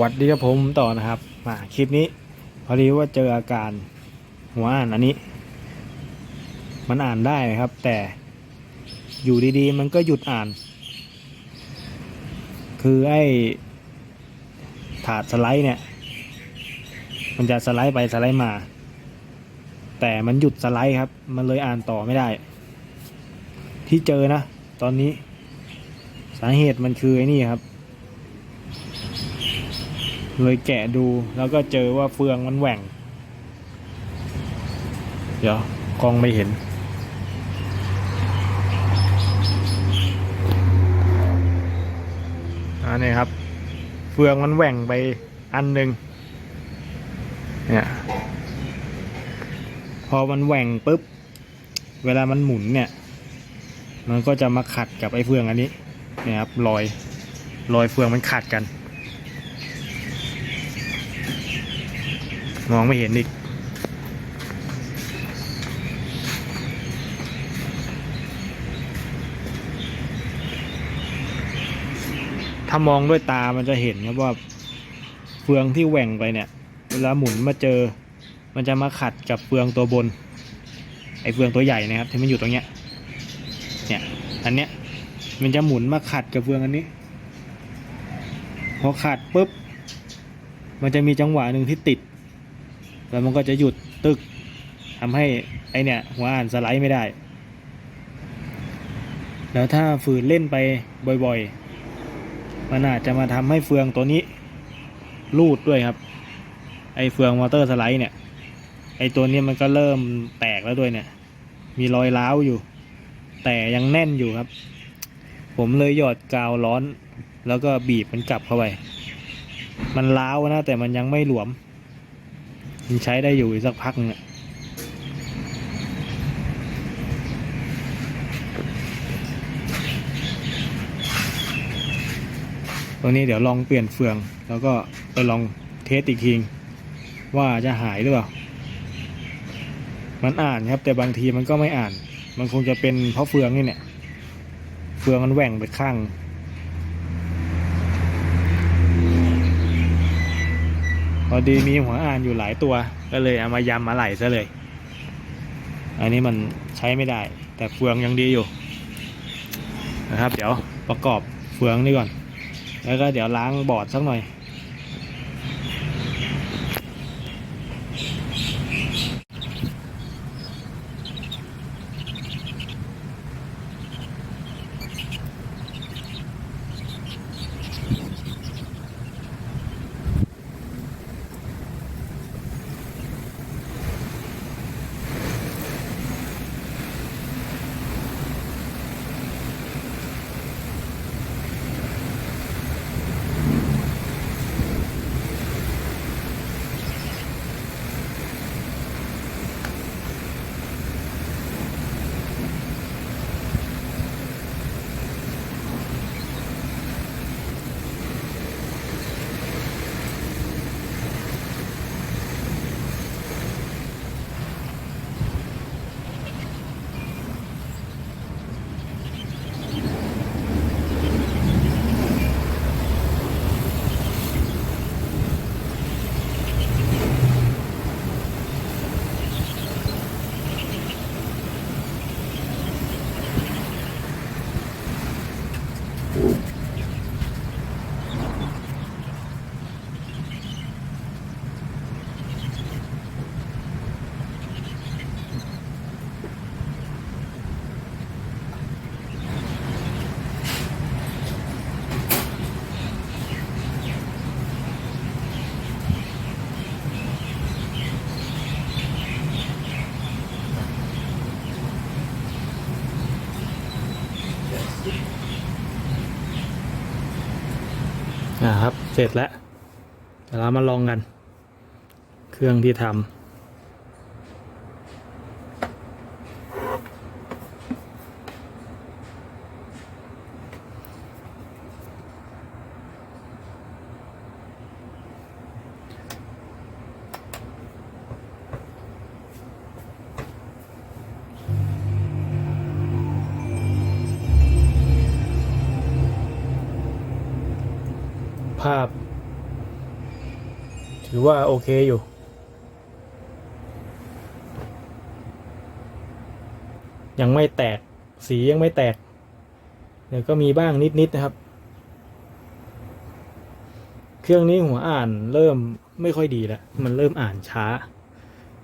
วัสดีครับผมต่อนะครับมาคลิปนี้ พอดีว่าเจออาการหัวอ่านอันนี้ มันอ่านได้นะครับ แต่อยู่ดีๆ มันก็หยุดอ่าน คือไอ้ถาดสไลด์เนี่ย มันจะสไลด์ไปสไลด์มา แต่มันหยุดสไลด์ครับ มันเลยอ่านต่อไม่ได้ ที่เจอนะ ตอนนี้ สาเหตุมันคือไอ้นี่ครับ เลยแกะดูแล้วก็เจอว่าเฟืองมันแหว่ง เดี๋ยวกล้องไม่เห็น อันนี้ครับ เฟืองมันแหว่งไปอันหนึ่งเนี่ยพอมันแหว่งปุ๊บ เวลามันหมุนเนี่ย มันก็จะมาขัดกับไอ้เฟืองอันนี้เนี่ยครับรอยรอยเฟืองมันขัดกัน มองไม่เห็นอีก ถ้ามองด้วยตามันจะเห็นครับว่าเฟืองที่แหว่งไปเนี่ย เวลาหมุนมาเจอ มันจะมาขัดกับเฟืองตัวบน ไอ้เฟืองตัวใหญ่นะครับที่มันอยู่ตรงเนี้ย เนี่ย อันเนี้ย มันจะหมุนมาขัดกับเฟืองอันนี้ พอขัดปุ๊บมันจะมีจังหวะหนึ่งที่ติด แล้วมันก็จะหยุดตึกทำให้ไอเนี่ยหัวอ่านสไลด์ไม่ได้ แล้วถ้าฝืนเล่นไปบ่อยๆ มันอาจจะมาทำให้เฟืองตัวนี้รูดด้วยครับ ไอเฟืองมอเตอร์สไลด์เนี่ย ไอตัวเนี้ยมันก็เริ่มแตกแล้วด้วยเนี่ย มีรอยร้าวอยู่ แต่ยังแน่นอยู่ครับ ผมเลยหยอดกาวร้อน แล้วก็บีบมันกลับเข้าไป มันร้าวนะแต่มันยังไม่หลวม มันใช้ได้อยู่อีกสักพักนึงตัวนี้เดี๋ยวลองเปลี่ยนเฟือง แล้วก็ไปลองเทสอีกทีว่าจะหายหรือเปล่า มันอ่านครับ แต่บางทีมันก็ไม่อ่าน มันคงจะเป็นเพราะเฟืองนี่เนี่ย เฟืองมันแหว่งไปข้าง พอดีมีหัวอ่านอยู่หลายตัว ก็เลยเอามายำมาไหลซะเลย อันนี้มันใช้ไม่ได้ แต่เฟืองยังดีอยู่ นะครับ เดี๋ยวประกอบเฟืองนี่ก่อน แล้วก็เดี๋ยวล้างบอร์ดสักหน่อย นะครับ เสร็จแล้วเดี๋ยวเรามาลองกัน เครื่องที่ทำ ภาพ ถือว่าโอเคอยู่ยังไม่แตกสียังไม่แตกเดี๋ยวก็มีบ้างนิดๆนะครับ เครื่องนี้หัวอ่านเริ่มไม่ค่อยดีแล้ว มันเริ่มอ่านช้า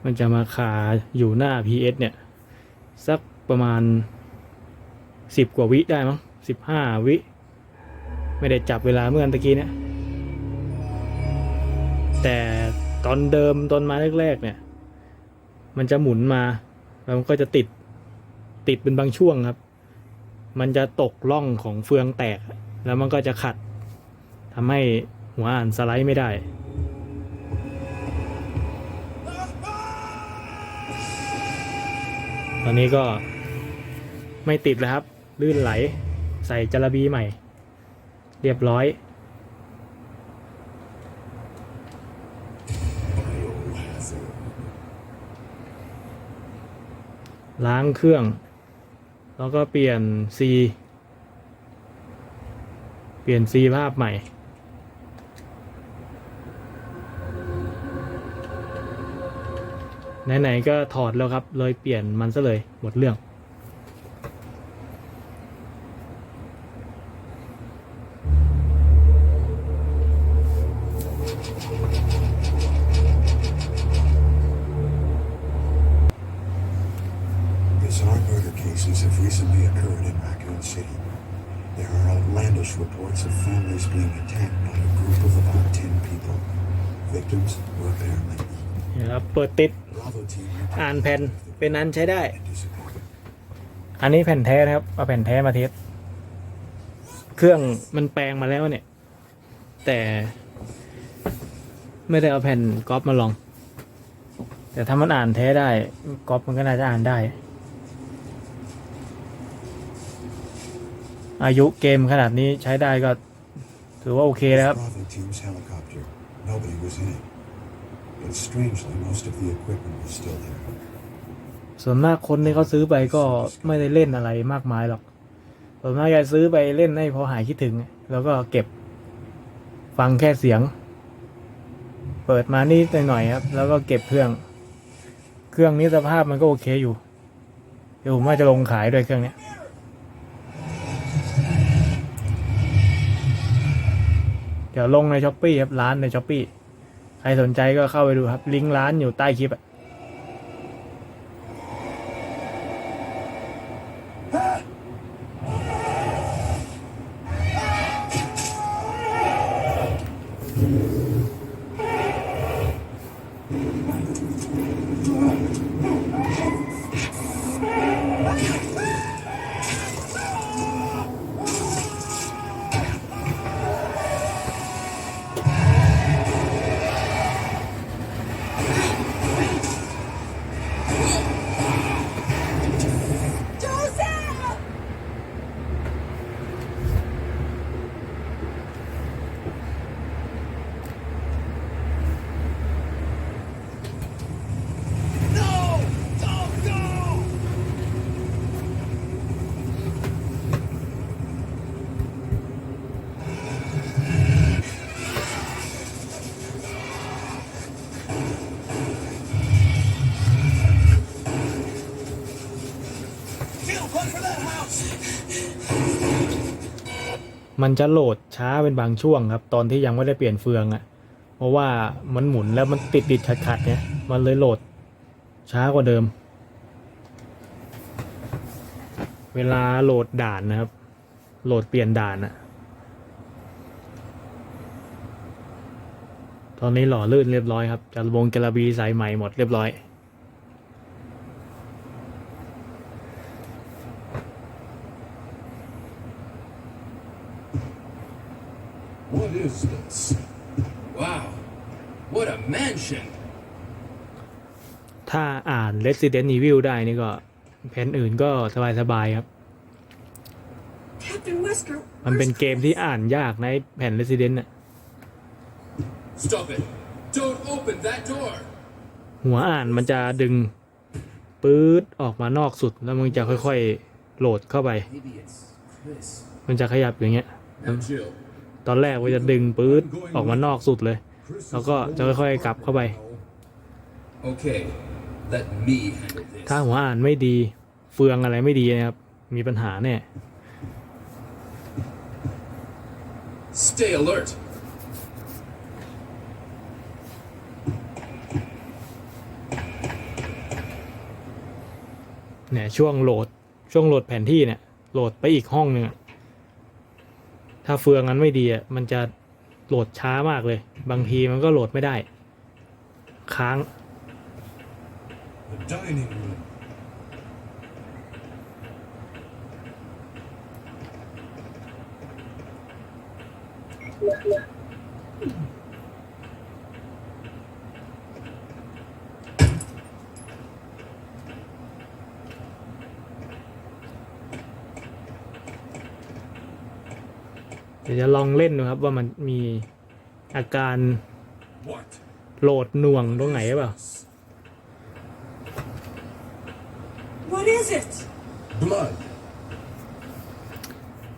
มันจะมาคาอยู่หน้า PS เนี่ย สักประมาณสิบกว่าวิได้มั้งสิบห้าวิ ไม่ได้จับเวลาเมื่อตะกี้เนี่ย แต่ตอนเดิมตอนมาแรกๆเนี่ย มันจะหมุนมา แล้วมันก็จะติดติดเป็นบางช่วงครับ มันจะตกล่องของเฟืองแตก แล้วมันก็จะขัดทำให้หัวอ่านสไลด์ไม่ได้ตอนนี้ก็ไม่ติดแล้วครับ ลื่นไหล ใส่จระบีใหม่ เรียบร้อย ล้างเครื่อง แล้วก็เปลี่ยนซีเปลี่ยนซีภาพใหม่ ไหน ๆ ก็ถอดแล้วครับ เลยเปลี่ยนมันซะเลยหมดเรื่อง There are outlandish reports of families being attacked by a group of about 10 people. Victims were apparently นี่ครับเปิดติด Bravo team อ่านแผ่นเป็นนั้นใช้ได้ and disappeared. อันนี้แผ่นแท้นะครับเอาแผ่นแท้มาเทสเครื่องมันแปลงมาแล้วเนี่ย แต่ไม่ได้เอาแผ่นก๊อปมาลอง แต่ถ้ามันอ่านแท้ได้ก๊อปมันก็น่าจะอ่านได้ อายุเกมขนาดนี้ใช้ได้ก็ ถือว่าโอเคแล้วครับ Bravo team's helicopter. Nobody was in it. But strangely, most of the equipment was still there. ส่วนมากคนที่เขาซื้อไปก็ไม่ได้เล่นอะไรมากมายหรอก ส่วนมากจะซื้อไปเล่นให้พอหายคิดถึง แล้วก็เก็บฟังแค่เสียง เปิดมานิดหน่อยๆครับ แล้วก็เก็บเครื่อง เครื่องนี้สภาพมันก็โอเคอยู่ เดี๋ยวผมว่าจะลงขายด้วยเครื่องเนี้ย เดี๋ยวลงในช้อปปี้ครับร้านในช้อปปี้ใครสนใจก็เข้าไปดูครับ ลิงก์ร้านอยู่ใต้คลิปอะ มันจะโหลดช้าเป็นบางช่วงครับ ตอนที่ยังไม่ได้เปลี่ยนเฟืองอะ่ะ เพราะว่ามันหมุนแล้วมันติดติดขัดขัดๆเนี่ยมันเลยโหลดช้ากว่าเดิม เวลาโหลดด่านนะครับ โหลดเปลี่ยนด่านอะ ตอนนี้หล่อลื่นเรียบร้อยครับจะวงกระบีสายใหม่หมดเรียบร้อย What is this? Wow, what a mansion! ถ้าอ่าน Resident Evil ได้นี่ก็แผ่นอื่นก็สบายๆครับ Captain Wesker, มันเป็น where's เกมที่อ่านยากในะแผ่น Resident น่ะ Stop it! Don't open that door! หัวอ่านมันจะดึงปื๊ดออกมานอกสุดแล้วมันจะค่อยๆ โหลดเข้าไป Maybe it's Chris. มันจะขยับอย่างเงี้ย Now, Jill, ตอนแรกมันจะดึงปื๊ดออกมานอกสุดเลย แล้วก็จะค่อยๆกลับเข้าไป Okay, let me handle this. ถ้าหัวอ่านไม่ดี เฟืองอะไรไม่ดีนะครับ มีปัญหาแน่ Stay alert. เนี่ยช่วงโหลดช่วงโหลดแผนที่เนี่ยโหลดไปอีกห้องหนึ่งอะ ถ้าเฟืองนั้นไม่ดีอะมันจะโหลดช้ามากเลย บางทีมันก็โหลดไม่ได้ ค้าง The เดี๋ยวจะลองเล่นดูครับว่ามันมีอาการ What? โหลดหน่วงตรงไหนหรือเปล่า What is it? Blood.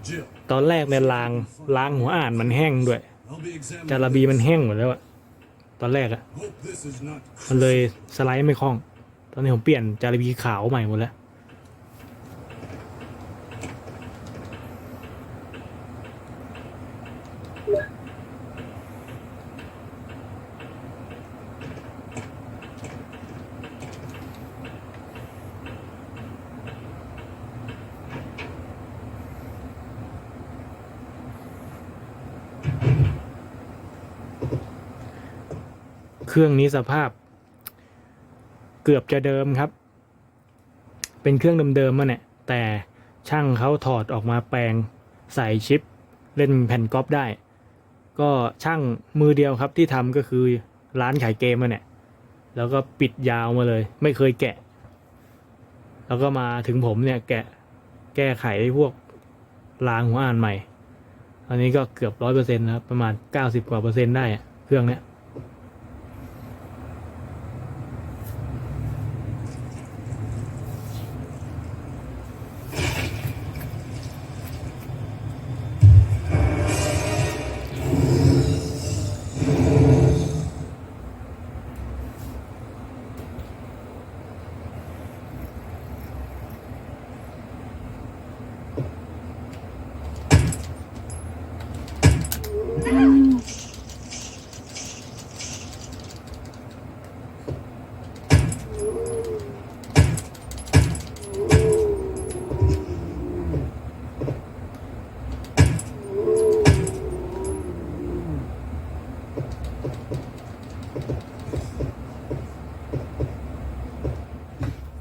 Jill, ตอนแรกเนี่ยล้างล้างหัวอ่านมันแห้งด้วย I'll be examining. จาระบีมันแห้งหมดแล้วอะตอนแรกอะ Hope this is not. มันเลยสไลด์ไม่คล่อง ตอนนี้ผมเปลี่ยนจาระบีขาวใหม่หมดแล้ว เครื่องนี้สภาพ เกือบจะเดิมครับ เป็นเครื่องเดิมๆมาเนี่ย แต่ช่างเขาถอดออกมาแปลงใส่ชิป เล่นแผ่นก๊อปได้ ก็ช่างมือเดียวครับที่ทำก็คือร้านขายเกมมาเนี่ย แล้วก็ปิดยาวมาเลย ไม่เคยแกะ แล้วก็มาถึงผมเนี่ยแกะแก้ไขพวกลางหัวอ่านใหม่ อันนี้ก็เกือบร้อยเปอร์เซ็นต์ครับ ประมาณเก้าสิบกว่าเปอร์เซ็นต์ได้เครื่องเนี้ย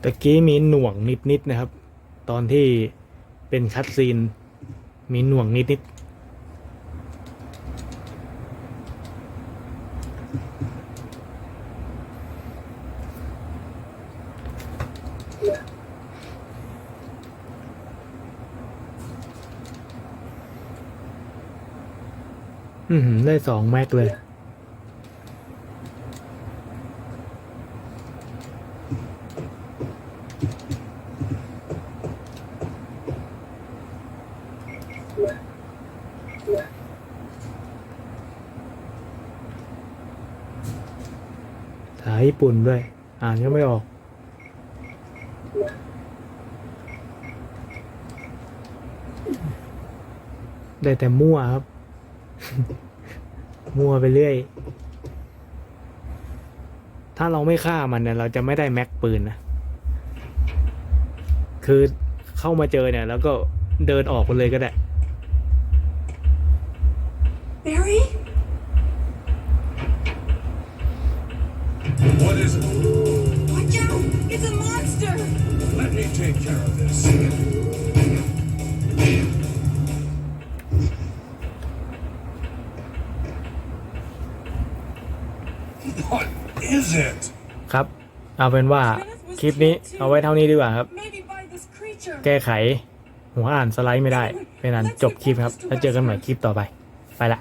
ตะกี้มีหน่วงนิดๆนะครับ ตอนที่เป็นคัดซีน มีหน่วงนิดๆอือหือได้สองแม็กเลย ปุ่นด้วย อ่านก็ไม่ออก ได้แต่มั่วครับ มั่วไปเรื่อย ถ้าเราไม่ฆ่ามันเนี่ย เราจะไม่ได้แม็กปืนนะ คือเข้ามาเจอเนี่ย แล้วก็เดินออกไปเลยก็ได้ What is it? ครับ เอาเป็นว่าคลิปนี้เอาไว้เท่านี้ดีกว่าครับ Maybe by this creature. แก้ไข หัวอ่านสไลด์ไม่ได้ เป็นอันจบคลิปครับ แล้วเจอกันใหม่คลิปต่อไป ไปละ